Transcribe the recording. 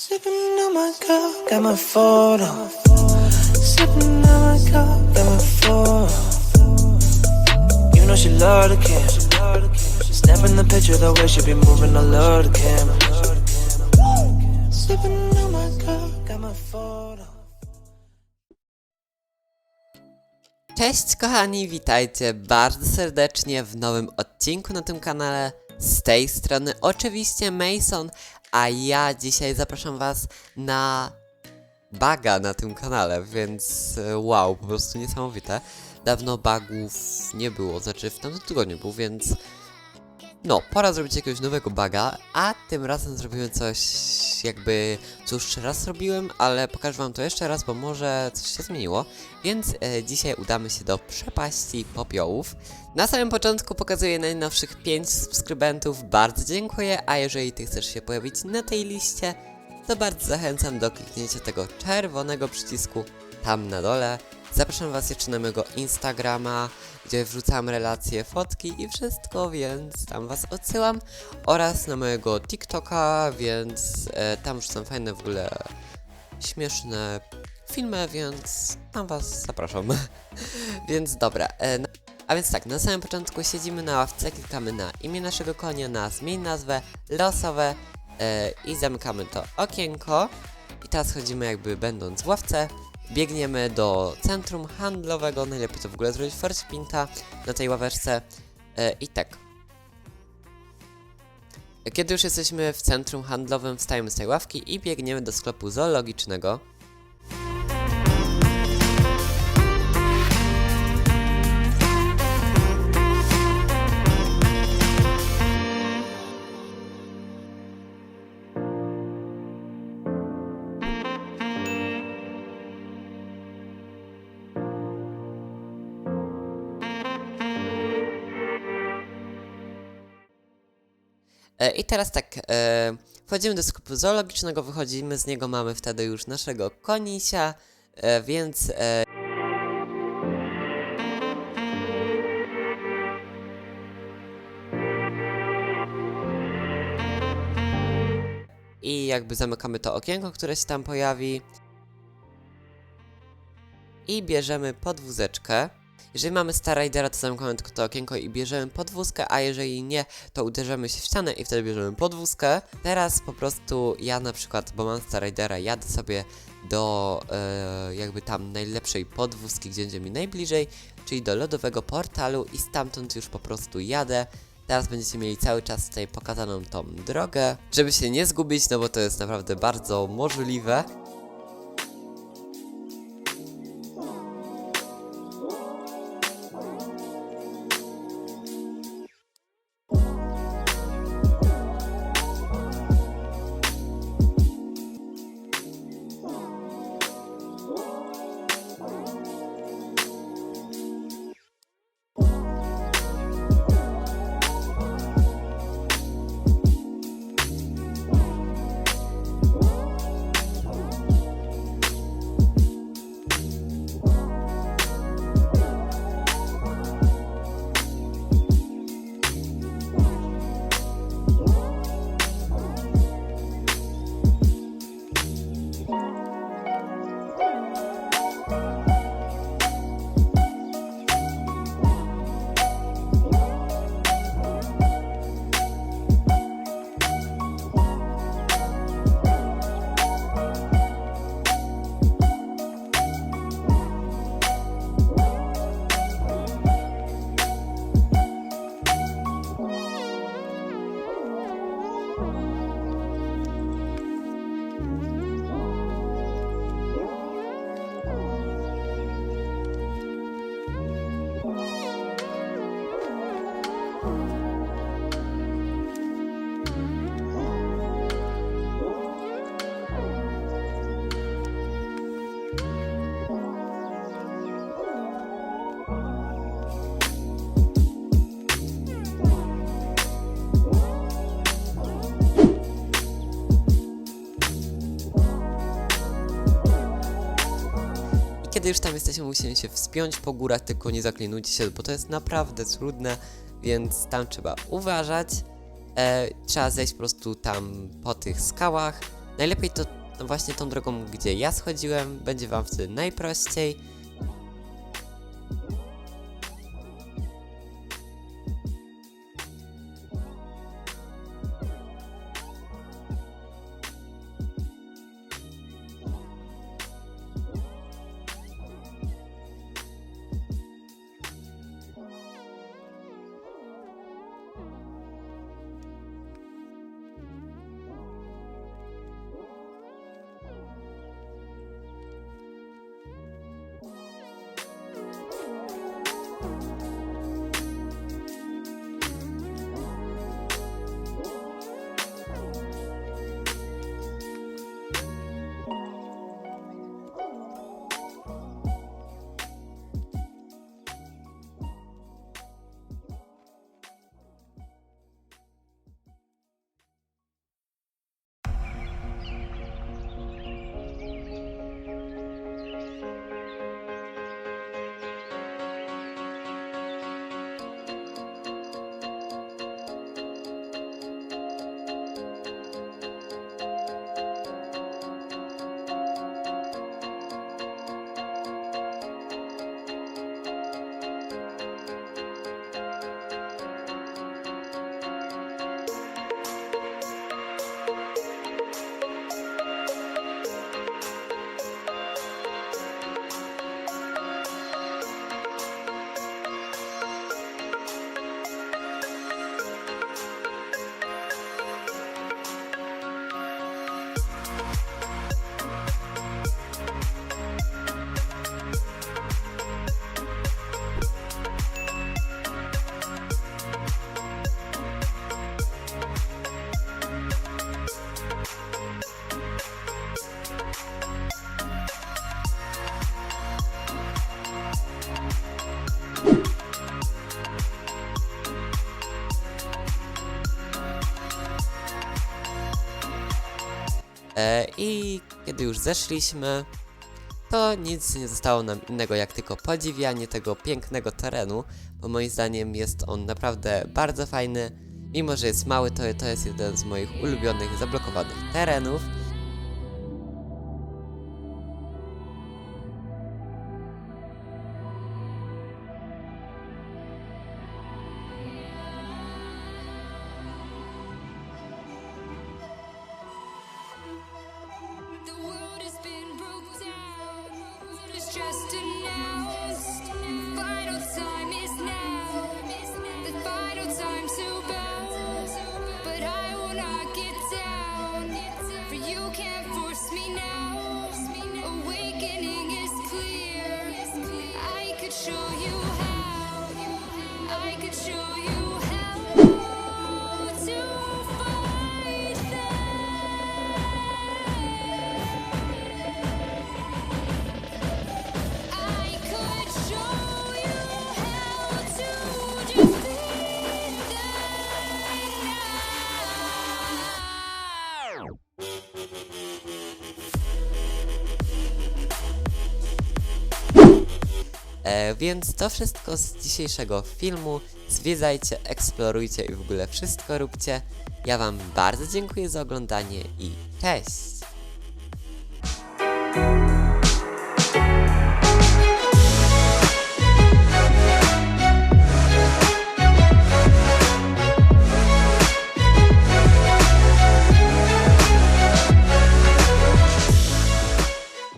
Sipping on my cup, got my on my cup, got my. You know she love the camera. The picture the way she be moving, I love the camera. On my cup, got my. Cześć kochani, witajcie bardzo serdecznie w nowym odcinku na tym kanale. Z tej strony oczywiście Mason, a ja dzisiaj zapraszam was na baga na tym kanale, więc e, wow, po prostu niesamowite. Dawno bagów nie było, znaczy w tamtym tygodniu był, więc no, pora zrobić jakiegoś nowego baga, a tym razem zrobimy coś jakby, już raz robiłem, ale pokażę wam to jeszcze raz, bo może coś się zmieniło. Więc e, dzisiaj udamy się do przepaści popiołów. Na samym początku pokazuję najnowszych 5 subskrybentów, bardzo dziękuję, a jeżeli ty chcesz się pojawić na tej liście, to bardzo zachęcam do kliknięcia tego czerwonego przycisku tam na dole. Zapraszam Was jeszcze na mojego Instagrama, gdzie wrzucam relacje, fotki i wszystko, więc tam Was odsyłam. Oraz na mojego TikToka, więc e, tam wrzucam fajne w ogóle śmieszne filmy, więc tam Was zapraszam. więc dobra. E, na- a więc tak, na samym początku siedzimy na ławce, klikamy na imię naszego konia, na zmień nazwę, losowe e, i zamykamy to okienko. I teraz chodzimy jakby będąc w ławce. Biegniemy do centrum handlowego, najlepiej to w ogóle zrobić first pinta na tej ławeczce. E, I tak. Kiedy już jesteśmy w centrum handlowym, wstajemy z tej ławki i biegniemy do sklepu zoologicznego. I teraz tak, e, wchodzimy do sklepu zoologicznego, wychodzimy z niego, mamy wtedy już naszego konisia, e, więc e, i jakby zamykamy to okienko, które się tam pojawi i bierzemy podwózeczkę. Jeżeli mamy Star Ridera, to zamykamy tylko to okienko i bierzemy podwózkę, a jeżeli nie, to uderzamy się w ścianę i wtedy bierzemy podwózkę. Teraz po prostu ja na przykład, bo mam Star Ridera, jadę sobie do e, jakby tam najlepszej podwózki, gdzie będzie mi najbliżej, czyli do lodowego portalu i stamtąd już po prostu jadę. Teraz będziecie mieli cały czas tutaj pokazaną tą drogę, żeby się nie zgubić, no bo to jest naprawdę bardzo możliwe. Kiedy już tam jesteśmy, musimy się wspiąć po górach, tylko nie zaklinujcie się, bo to jest naprawdę trudne, więc tam trzeba uważać. E, trzeba zejść po prostu tam po tych skałach, Najlepiej to właśnie tą drogą, gdzie ja schodziłem, będzie wam wtedy najprościej. Kiedy już zeszliśmy, to nic nie zostało nam innego jak tylko podziwianie tego pięknego terenu, bo moim zdaniem jest on naprawdę bardzo fajny. Mimo, że jest mały, to, to jest jeden z moich ulubionych zablokowanych terenów. E, więc to wszystko z dzisiejszego filmu. Zwiedzajcie, eksplorujcie i w ogóle wszystko róbcie. Ja Wam bardzo dziękuję za oglądanie i cześć!